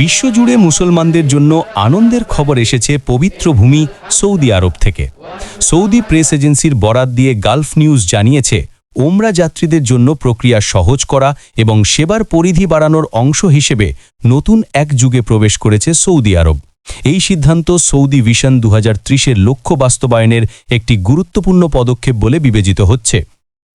বিশ্বজুড়ে মুসলমানদের জন্য আনন্দের খবর এসেছে পবিত্র ভূমি সৌদি আরব থেকে। সৌদি প্রেস এজেন্সির বরাত দিয়ে গালফ নিউজ জানিয়েছে, ওমরা যাত্রীদের জন্য প্রক্রিয়া সহজ করা এবং সেবার পরিধি বাড়ানোর অংশ হিসেবে নতুন এক যুগে প্রবেশ করেছে সৌদি আরব। এই সিদ্ধান্ত সৌদি ভিশন দু এর লক্ষ্য বাস্তবায়নের একটি গুরুত্বপূর্ণ পদক্ষেপ বলে বিবেচিত হচ্ছে।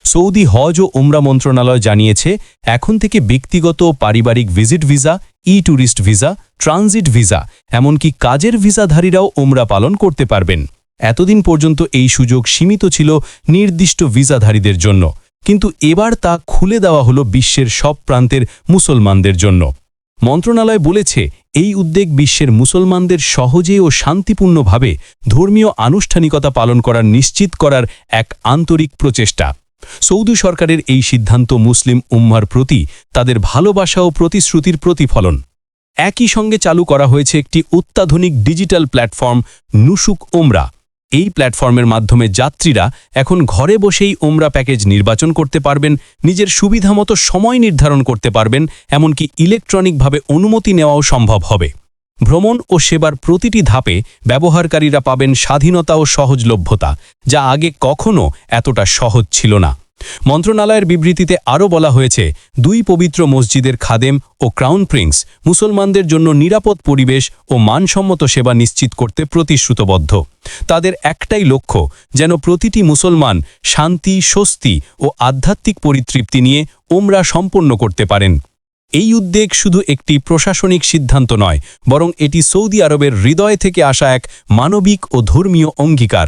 সৌদি হজ ও উমরা মন্ত্রণালয় জানিয়েছে, এখন থেকে ব্যক্তিগত ও পারিবারিক ভিজিট ভিসা ই ট্যুরিস্ট ভিসা, ট্রানজিট ভিসা, এমনকি কাজের ভিসাধারীরাও ওমরা পালন করতে পারবেন। এতদিন পর্যন্ত এই সুযোগ সীমিত ছিল নির্দিষ্ট ভিসাধারীদের জন্য, কিন্তু এবার তা খুলে দেওয়া হলো বিশ্বের সব প্রান্তের মুসলমানদের জন্য। মন্ত্রণালয় বলেছে, এই উদ্যোগ বিশ্বের মুসলমানদের সহজে ও শান্তিপূর্ণভাবে ধর্মীয় আনুষ্ঠানিকতা পালন করার নিশ্চিত করার এক আন্তরিক প্রচেষ্টা। সৌদি সরকারের এই সিদ্ধান্ত মুসলিম উম্মার প্রতি তাদের ভালোবাসা ও প্রতিশ্রুতির প্রতিফলন। একই সঙ্গে চালু করা হয়েছে একটি অত্যাধুনিক ডিজিটাল প্ল্যাটফর্ম, নুসুক ওমরা এই প্ল্যাটফর্মের মাধ্যমে যাত্রীরা এখন ঘরে বসেই ওমরা প্যাকেজ নির্বাচন করতে পারবেন, নিজের সুবিধামতো সময় নির্ধারণ করতে পারবেন, এমনকি ইলেকট্রনিকভাবে অনুমতি নেওয়াও সম্ভব হবে। ভ্রমণ ও সেবার প্রতিটি ধাপে ব্যবহারকারীরা পাবেন স্বাধীনতা ও সহজলভ্যতা, যা আগে কখনও এতটা সহজ ছিল না। মন্ত্রণালয়ের বিবৃতিতে আরও বলা হয়েছে, দুই পবিত্র মসজিদের খাদেম ও ক্রাউন প্রিন্স মুসলমানদের জন্য নিরাপদ পরিবেশ ও মানসম্মত সেবা নিশ্চিত করতে প্রতিশ্রুতবদ্ধ। তাদের একটাই লক্ষ্য, যেন প্রতিটি মুসলমান শান্তি, স্বস্তি ও আধ্যাত্মিক পরিতৃপ্তি নিয়ে ওমরা সম্পন্ন করতে পারেন। এই উদ্বেগ শুধু একটি প্রশাসনিক সিদ্ধান্ত নয়, বরং এটি সৌদি আরবের হৃদয় থেকে আসা এক মানবিক ও ধর্মীয় অঙ্গীকার।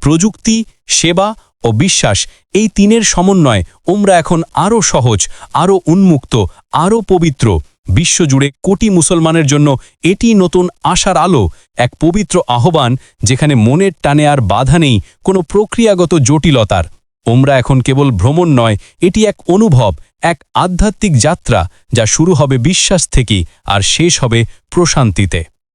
প্রযুক্তি, সেবা ও বিশ্বাস এই তিনের সমন্বয় ওমরা এখন আরও সহজ, আরও উন্মুক্ত, আরও পবিত্র। বিশ্বজুড়ে কোটি মুসলমানের জন্য এটি নতুন আশার আলো, এক পবিত্র আহ্বান যেখানে মনের টানে আর বাধা নেই, কোনো প্রক্রিয়াগত জটিলতার। ওমরা এখন কেবল ভ্রমণ নয়, এটি এক অনুভব, এক আধ্যাত্মিক যাত্রা, যা শুরু হবে বিশ্বাস থেকে আর শেষ হবে প্রশান্তিতে।